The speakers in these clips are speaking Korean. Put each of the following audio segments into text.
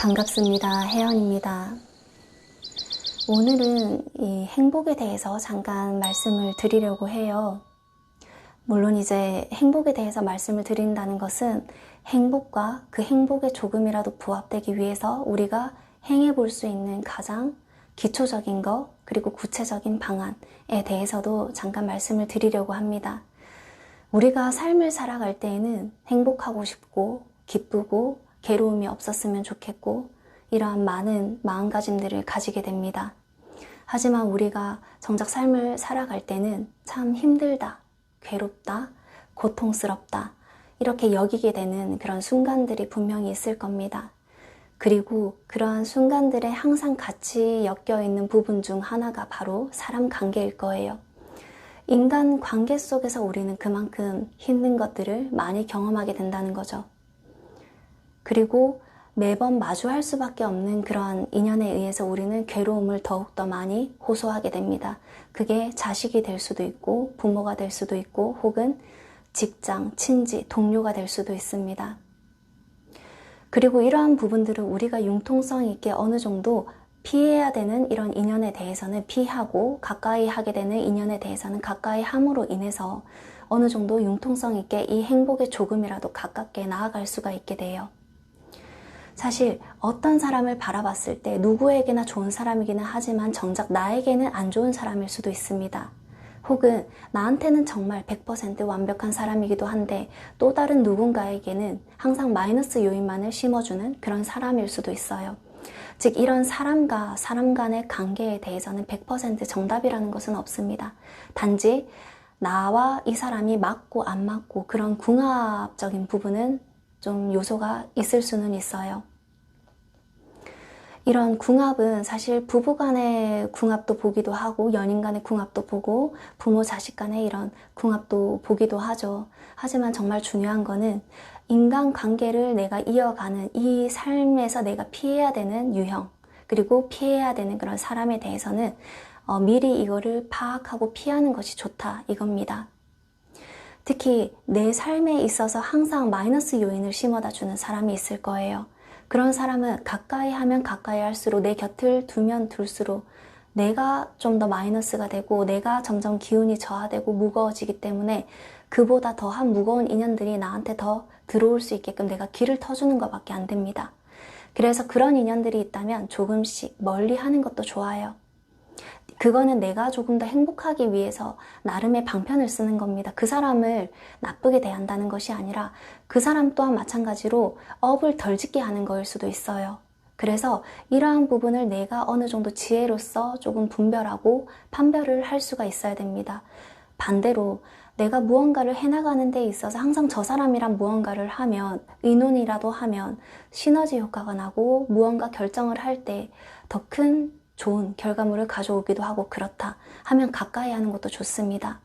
반갑습니다. 혜연입니다. 오늘은 이 행복에 대해서 잠깐 말씀을 드리려고 해요. 물론 이제 행복에 대해서 말씀을 드린다는 것은 행복과 그 행복에 조금이라도 부합되기 위해서 우리가 행해 볼 수 있는 가장 기초적인 것, 그리고 구체적인 방안에 대해서도 잠깐 말씀을 드리려고 합니다. 우리가 삶을 살아갈 때에는 행복하고 싶고, 기쁘고, 괴로움이 없었으면 좋겠고, 이러한 많은 마음가짐들을 가지게 됩니다. 하지만 우리가 정작 삶을 살아갈 때는 참 힘들다, 괴롭다, 고통스럽다, 이렇게 여기게 되는 그런 순간들이 분명히 있을 겁니다. 그리고 그러한 순간들에 항상 같이 엮여 있는 부분 중 하나가 바로 사람 관계일 거예요. 인간 관계 속에서 우리는 그만큼 힘든 것들을 많이 경험하게 된다는 거죠. 그리고 매번 마주할 수밖에 없는 그러한 인연에 의해서 우리는 괴로움을 더욱더 많이 호소하게 됩니다. 그게 자식이 될 수도 있고, 부모가 될 수도 있고, 혹은 직장, 친지, 동료가 될 수도 있습니다. 그리고 이러한 부분들을 우리가 융통성 있게 어느 정도 피해야 되는 이런 인연에 대해서는 피하고 가까이 하게 되는 인연에 대해서는 가까이 함으로 인해서 어느 정도 융통성 있게 이 행복에 조금이라도 가깝게 나아갈 수가 있게 돼요. 사실 어떤 사람을 바라봤을 때 누구에게나 좋은 사람이기는 하지만 정작 나에게는 안 좋은 사람일 수도 있습니다. 혹은 나한테는 정말 100% 완벽한 사람이기도 한데 또 다른 누군가에게는 항상 마이너스 요인만을 심어주는 그런 사람일 수도 있어요. 즉, 이런 사람과 사람 간의 관계에 대해서는 100% 정답이라는 것은 없습니다. 단지 나와 이 사람이 맞고 안 맞고 그런 궁합적인 부분은 좀 요소가 있을 수는 있어요. 이런 궁합은 사실 부부 간의 궁합도 보기도 하고 연인 간의 궁합도 보고 부모 자식 간의 이런 궁합도 보기도 하죠. 하지만 정말 중요한 거는 인간 관계를 내가 이어가는 이 삶에서 내가 피해야 되는 유형 그리고 피해야 되는 그런 사람에 대해서는 어, 미리 이거를 파악하고 피하는 것이 좋다 이겁니다. 특히 내 삶에 있어서 항상 마이너스 요인을 심어다 주는 사람이 있을 거예요. 그런 사람은 가까이 하면 가까이 할수록 내 곁을 두면 둘수록 내가 좀 더 마이너스가 되고 내가 점점 기운이 저하되고 무거워지기 때문에 그보다 더한 무거운 인연들이 나한테 더 들어올 수 있게끔 내가 길을 터주는 것밖에 안 됩니다. 그래서 그런 인연들이 있다면 조금씩 멀리 하는 것도 좋아요. 그거는 내가 조금 더 행복하기 위해서 나름의 방편을 쓰는 겁니다. 그 사람을 나쁘게 대한다는 것이 아니라 그 사람 또한 마찬가지로 업을 덜 짓게 하는 거일 수도 있어요. 그래서 이러한 부분을 내가 어느 정도 지혜로서 조금 분별하고 판별을 할 수가 있어야 됩니다. 반대로 내가 무언가를 해나가는 데 있어서 항상 저 사람이랑 무언가를 하면, 의논이라도 하면 시너지 효과가 나고 무언가 결정을 할 때 더 큰 좋은 결과물을 가져오기도 하고 그렇다 하면 가까이 하는 것도 좋습니다.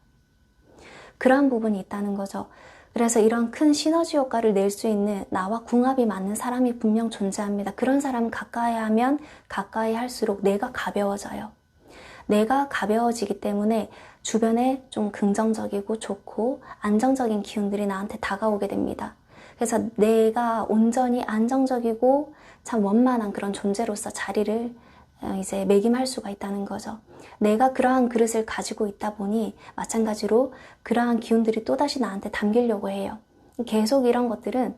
그러한 부분이 있다는 거죠. 그래서 이런 큰 시너지 효과를 낼 수 있는 나와 궁합이 맞는 사람이 분명 존재합니다. 그런 사람은 가까이 하면 가까이 할수록 내가 가벼워져요. 내가 가벼워지기 때문에 주변에 좀 긍정적이고 좋고 안정적인 기운들이 나한테 다가오게 됩니다. 그래서 내가 온전히 안정적이고 참 원만한 그런 존재로서 자리를 어, 이제 매김할 수가 있다는 거죠. 내가 그러한 그릇을 가지고 있다 보니 마찬가지로 그러한 기운들이 또다시 나한테 담기려고 해요. 계속 이런 것들은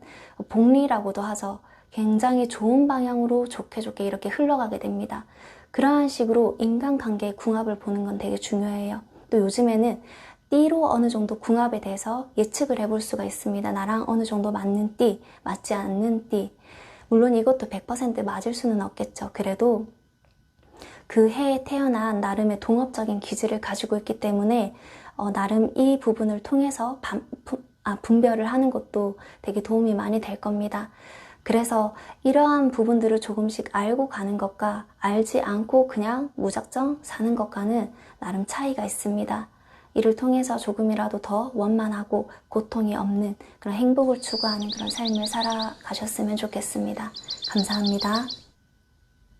복리라고도 하죠. 굉장히 좋은 방향으로 좋게 좋게 이렇게 흘러가게 됩니다. 그러한 식으로 인간관계의 궁합을 보는 건 되게 중요해요. 또 요즘에는 띠로 어느 정도 궁합에 대해서 예측을 해볼 수가 있습니다. 나랑 어느 정도 맞는 띠, 맞지 않는 띠. 물론 이것도 100% 맞을 수는 없겠죠. 그래도 그 해에 태어난 나름의 동업적인 기질을 가지고 있기 때문에 어, 나름 이 부분을 통해서 반, 부, 아, 분별을 하는 것도 되게 도움이 많이 될 겁니다. 그래서 이러한 부분들을 조금씩 알고 가는 것과 알지 않고 그냥 무작정 사는 것과는 나름 차이가 있습니다. 이를 통해서 조금이라도 더 원만하고 고통이 없는 그런 행복을 추구하는 그런 삶을 살아가셨으면 좋겠습니다. 감사합니다.